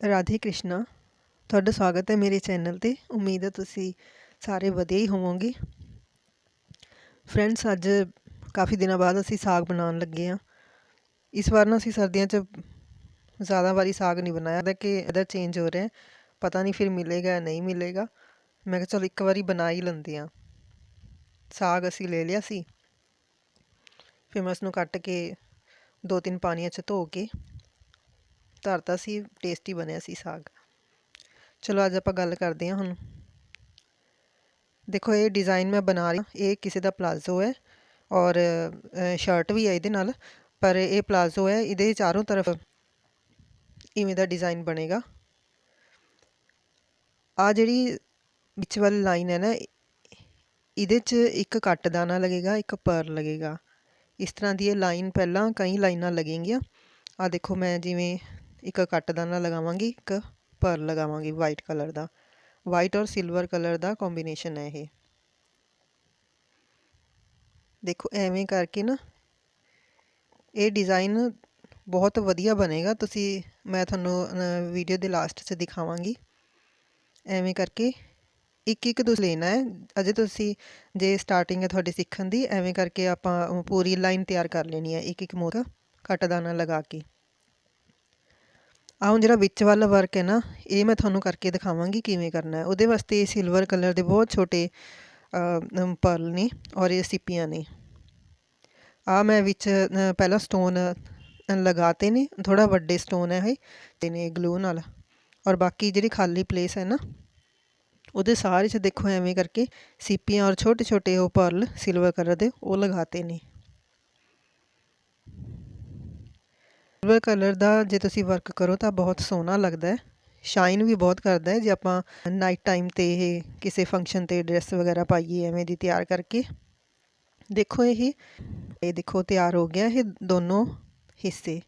ਰਾਧੇ ਕ੍ਰਿਸ਼ਨਾ, ਤੁਹਾਡਾ ਸਵਾਗਤ ਹੈ ਮੇਰੇ ਚੈਨਲ ਤੇ। ਉਮੀਦ ਹੈ ਤੁਸੀਂ ਸਾਰੇ ਵਧੀਆ ਹੀ ਹੋਵੋਗੇ। ਫਰੈਂਡਸ ਅੱਜ ਕਾਫੀ ਦਿਨਾਂ ਬਾਅਦ ਅਸੀਂ ਸਾਗ ਬਣਾਉਣ ਲੱਗੇ ਆ ਇਸ ਵਾਰ ਨਾ ਅਸੀਂ ਸਰਦੀਆਂ 'ਚ ਜ਼ਿਆਦਾ ਵਾਰੀ ਸਾਗ ਨਹੀਂ ਬਣਾਇਆ। ਦਾ ਕਿ ਇਹਦਾ ਚੇਂਜ ਹੋ ਰਿਹਾ ਪਤਾ ਨਹੀਂ ਫਿਰ ਮਿਲੇਗਾ ਜਾਂ ਨਹੀਂ ਮਿਲੇਗਾ। ਮੈਂ ਕਿਹਾ ਚਲ ਇੱਕ ਵਾਰੀ ਬਣਾ ਹੀ ਲੈਂਦੇ ਆ ਸਾਗ ਅਸੀਂ ਲੈ ਲਿਆ ਸੀ। ਫਿਰ ਮੈਂ ਉਸ ਨੂੰ ਕੱਟ ਕੇ ਦੋ ਤਿੰਨ ਪਾਣੀਆਂ 'ਚ ਧੋ ਕੇ ਧਰਤਾ ਸੀ ਟੇਸਟੀ ਬਣਿਆ ਸੀ ਸਾਗ। ਚਲੋ ਅੱਜ ਆਪਾਂ ਗੱਲ ਕਰਦੇ ਹਾਂ ਹੁਣ। ਦੇਖੋ, ਇਹ ਡਿਜ਼ਾਈਨ ਮੈਂ ਬਣਾ ਰਹੀ ਇਹ ਕਿਸੇ ਦਾ ਪਲਾਜ਼ੋ ਹੈ ਔਰ ਸ਼ਰਟ ਵੀ ਹੈ ਇਹਦੇ ਨਾਲ, ਪਰ ਇਹ ਪਲਾਜ਼ੋ ਹੈ, ਇਹਦੇ ਚਾਰੋਂ ਤਰਫ ਇਵੇਂ ਦਾ ਡਿਜ਼ਾਈਨ ਬਣੇਗਾ। ਆ ਜਿਹੜੀ ਵਿੱਚ ਵਾਲੀ ਲਾਈਨ ਹੈ ਨਾ, ਇਹਦੇ 'ਚ ਇੱਕ ਕੱਟ ਦਾਣਾ ਲੱਗੇਗਾ, ਇੱਕ ਪਰ ਲੱਗੇਗਾ। ਇਸ ਤਰ੍ਹਾਂ ਦੀ ਇਹ ਲਾਈਨ ਪਹਿਲਾਂ ਕਈ ਲਾਈਨਾਂ ਲੱਗੇਗੀਆਂ। ਆ ਦੇਖੋ, ਮੈਂ ਜਿਵੇਂ ਇੱਕ ਕੱਟ ਦਾਣਾ ਲਗਾਵਾਂਗੀ, ਇੱਕ ਪਰ ਲਗਾਵਾਂਗੀ ਵਾਈਟ ਕਲਰ ਦਾ। ਵਾਈਟ ਔਰ ਸਿਲਵਰ ਕਲਰ ਦਾ ਕੰਬੀਨੇਸ਼ਨ ਹੈ ਇਹ। ਦੇਖੋ, ਐਵੇਂ ਕਰਕੇ ਨਾ ਇਹ ਡਿਜ਼ਾਈਨ ਬਹੁਤ ਵਧੀਆ ਬਣੇਗਾ। ਤੁਸੀਂ, ਮੈਂ ਤੁਹਾਨੂੰ ਵੀਡੀਓ ਦੇ ਲਾਸਟ 'ਚ ਦਿਖਾਵਾਂਗੀ। ਐਵੇਂ ਕਰਕੇ ਇੱਕ ਇੱਕ ਤੁਸੀਂ ਲੈਣਾ ਹੈ। ਅਜੇ ਤੁਸੀਂ ਜੇ ਸਟਾਰਟਿੰਗ ਹੈ ਤੁਹਾਡੀ ਸਿੱਖਣ ਦੀ, ਐਵੇਂ ਕਰਕੇ ਆਪਾਂ ਪੂਰੀ ਲਾਈਨ ਤਿਆਰ ਕਰ ਲੈਣੀ ਹੈ। ਇੱਕ ਇੱਕ ਮੋਰ ਕੱਟ ਦਾਣਾ ਲਗਾ ਕੇ। ਆਹ ਹੁਣ ਜਿਹੜਾ ਵਿੱਚ ਵਾਲਾ ਵਰਕ ਹੈ ਨਾ, ਇਹ ਮੈਂ ਤੁਹਾਨੂੰ ਕਰਕੇ ਦਿਖਾਵਾਂਗੀ ਕਿਵੇਂ ਕਰਨਾ ਉਹਦੇ ਵਾਸਤੇ ਸਿਲਵਰ ਕਲਰ ਦੇ ਬਹੁਤ ਛੋਟੇ ਪਰਲ ਨੇ ਔਰ ਇਹ ਸਿੱਪੀਆਂ ਨੇ। ਆ ਮੈਂ ਵਿੱਚ ਪਹਿਲਾਂ ਸਟੋਨ ਲਗਾਤੇ ਨੇ ਥੋੜਾ ਵੱਡੇ ਸਟੋਨ ਹੈ ਇਹ ਤੇ ਨੇ ਗਲੂ ਨਾਲ। ਔਰ ਬਾਕੀ ਜਿਹੜੀ ਖਾਲੀ ਪਲੇਸ ਹੈ ਨਾ, ਉਹਦੇ ਸਾਰੇ 'ਚ ਦੇਖੋ ਐਵੇਂ ਕਰਕੇ ਸੀਪੀਆਂ ਔਰ ਛੋਟੇ ਛੋਟੇ ਉਹ ਪਰਲ ਸਿਲਵਰ ਕਲਰ ਦੇ ਉਹ ਲਗਾਤੇ ਨੇ। ਸਿਲਵਰ ਕਲਰ ਦਾ ਜੇ ਤੁਸੀਂ ਵਰਕ ਕਰੋ ਤਾਂ ਬਹੁਤ ਸੋਹਣਾ ਲੱਗਦਾ ਹੈ। ਸ਼ਾਈਨ ਵੀ ਬਹੁਤ ਕਰਦਾ ਹੈ ਜੇ ਆਪਾਂ ਨਾਈਟ ਟਾਈਮ ਤੇ ਇਹ ਕਿਸੇ ਫੰਕਸ਼ਨ ਤੇ ਡਰੈਸ ਵਗੈਰਾ ਪਾਈਏ ਐਵੇਂ ਦੀ ਤਿਆਰ ਕਰਕੇ। ਦੇਖੋ ਇਹ ਇਹ ਦੇਖੋ ਤਿਆਰ ਹੋ ਗਿਆ ਇਹ ਦੋਨੋਂ ਹਿੱਸੇ।